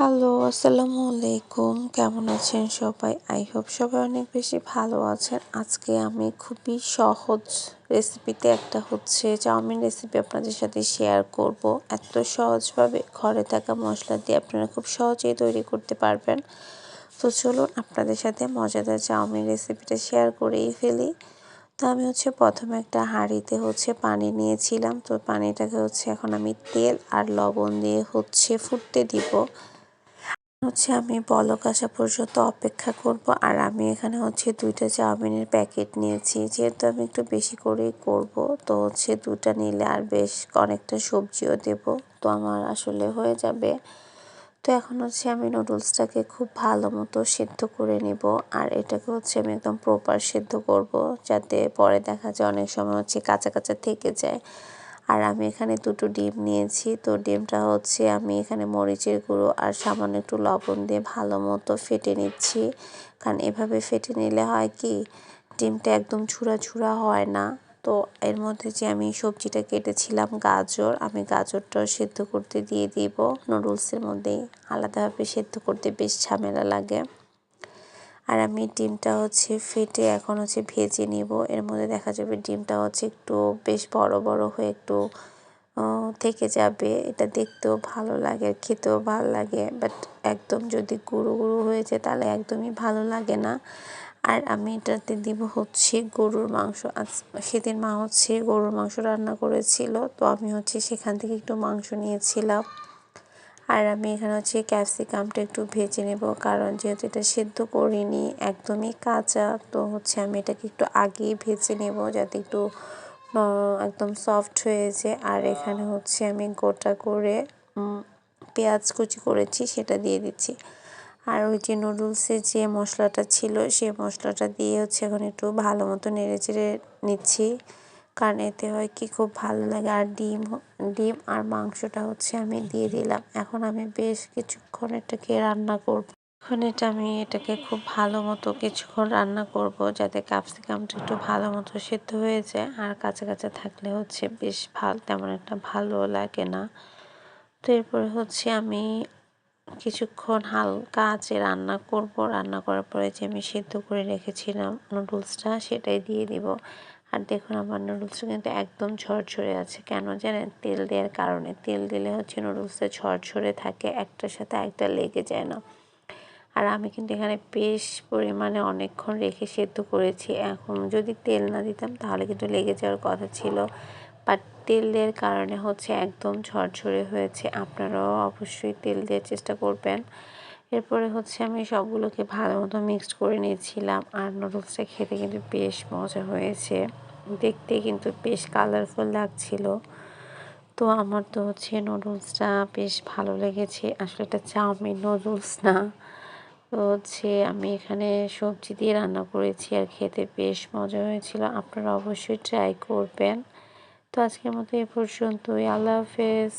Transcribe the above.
Hello, আসসালামু আলাইকুম। কেমন আছেন সবাই? আই হোপ সবাই অনেক বেশি ভালো আছেন। আজকে আমি খুবই সহজ রেসিপিতে একটা হচ্ছে চাউমিন রেসিপি আপনাদের সাথে শেয়ার করব। এত সহজভাবে ঘরে থাকা মশলা দিয়ে আপনারা খুব সহজেই তৈরি করতে পারবেন। তো চলুন আপনাদের সাথে মজাদার চাউমিন রেসিপিটা শেয়ার করেই ফেলি। তো আমি হচ্ছে প্রথমে একটা হাঁড়িতে হচ্ছে পানি নিয়েছিলাম। তো পানিটাকে হচ্ছে এখন আমি তেল আর লবণ দিয়ে হচ্ছে ফুটতে দিব। হচ্ছে আমি বলক আসা পর্যন্ত অপেক্ষা করব, আর আমি এখানে হচ্ছে দুইটা চাউমিনের প্যাকেট নিয়েছি। যেহেতু আমি একটু বেশি করেই করব, তো হচ্ছে দুটা নিলে আর বেশ অনেকটা সবজিও দেব। তো আমার আসলে হয়ে যাবে। তো এখন হচ্ছে আমি নুডলসটাকে খুব ভালো মতো সেদ্ধ করে নিব, আর এটাকে হচ্ছে আমি একদম প্রপার সেদ্ধ করব, যাতে পরে দেখা যায় অনেক সময় হচ্ছে কাঁচা কাঁচা থেকে যায়। আর আমি এখানে দুটো ডিম নিয়েছি। তো ডিমটা হচ্ছে আমি এখানে মরিচের গুঁড়ো আর সামান্য একটু লবণ দিয়ে ভালো মতো ফেটে নিচ্ছি। কারণ এভাবে ফেটে নিলে হয় কি, ডিমটা একদম ছুরা ছুরা হয় না। তো এর মধ্যে যে আমি সবজিটা কেটেছিলাম গাজর, আমি গাজরটাও সেদ্ধ করতে দিয়ে দিব। নুডলসের মধ্যেই আলাদাভাবে সেদ্ধ করতে বেশ ঝামেলা লাগে। আর আমি ডিমটা হচ্ছে ফেটে এখন হচ্ছে ভেজে নিব। এর মধ্যে দেখা যাবে ডিমটা হচ্ছে একটু বেশ বড় বড় হয়ে একটু থেকে যাবে। এটা দেখতেও ভালো লাগে খেতেও ভালো লাগে। বাট একদম যদি গুঁড়ো গুঁড়ো হয়েছে তাহলে একদমই ভালো লাগে না। আর আমি এটাতে দিব হচ্ছে গরুর মাংস। সেদিন মা হচ্ছে গরুর মাংস রান্না করেছিল। তো আমি হচ্ছে সেখান থেকে একটু মাংস নিয়েছিলাম। আর আমি এখানে হচ্ছে ক্যাপসিকামটা একটু ভেজে নেব, কারণ যেহেতু এটা সেদ্ধ করিনি, একদমই কাঁচা, তো হচ্ছে আমি এটাকে একটু আগেই ভেজে নেব যাতে একটু একদম সফট হয়েছে আর এখানে হচ্ছে আমি গোটা করে পেঁয়াজ কুচি করেছি, সেটা দিয়ে দিচ্ছি। আর ওই যে নুডলসের যে মশলাটা ছিল সেই মশলাটা দিয়ে হচ্ছে এখন একটু ভালো মতো নেড়ে চেড়ে নিচ্ছি। কারণ এতে হয় কি খুব ভালো লাগে। আর ডিম ডিম আর মাংসটা হচ্ছে আমি দিয়ে দিলাম। এখন আমি বেশ কিছুক্ষণ এটাকে রান্না করব। এখন এটা আমি এটাকে খুব ভালো মতো কিছুক্ষণ রান্না করব যাতে ক্যাপসিকামটা একটু ভালো মতো সেদ্ধ হয়ে যায়। আর কাঁচা কাঁচা থাকলে হচ্ছে বেশ ভালো, তেমন একটা ভালো লাগে না। তো এরপরে হচ্ছে আমি কিছুক্ষণ হালকা আঁচে রান্না করব। রান্না করার পরে যে আমি সেদ্ধ করে রেখেছিলাম নুডলসটা সেটাই দিয়ে দিব। আর দেখুন, আমার নুডলসটা কিন্তু একদম ঝরঝরে আছে। কেন জানেন? তেল দেওয়ার কারণে। তেল দিলে হচ্ছে নুডলসটা ঝরঝরে থাকে, একটার সাথে একটা লেগে যায় না। আর আমি কিন্তু এখানে বেশ পরিমাণে অনেকক্ষণ রেখে সেদ্ধ করেছি। এখন যদি তেল না দিতাম, তাহলে কিন্তু লেগে যাওয়ার কথা ছিল। বাট তেল দেওয়ার কারণে হচ্ছে একদম ঝরঝরে হয়েছে। আপনারাও অবশ্যই তেল দেওয়ার চেষ্টা করবেন। এরপরে হচ্ছে আমি সবগুলোকে ভালো মতো মিক্সড করে নিয়েছিলাম। আর নুডলসটা খেতে কিন্তু বেশ মজা হয়েছে। দেখতে কিন্তু বেশ কালারফুল লাগছিল। তো আমার তো হচ্ছে নুডলসটা বেশ ভালো লেগেছে। আসলে এটা চাউমিন নুডলস না। তো হচ্ছে আমি এখানে সবজি দিয়ে রান্না করেছি আর খেতে বেশ মজা হয়েছিল। আপনারা অবশ্যই ট্রাই করবেন। তো আজকের মতো এ পর্যন্তই। আল্লাহ হাফেজ।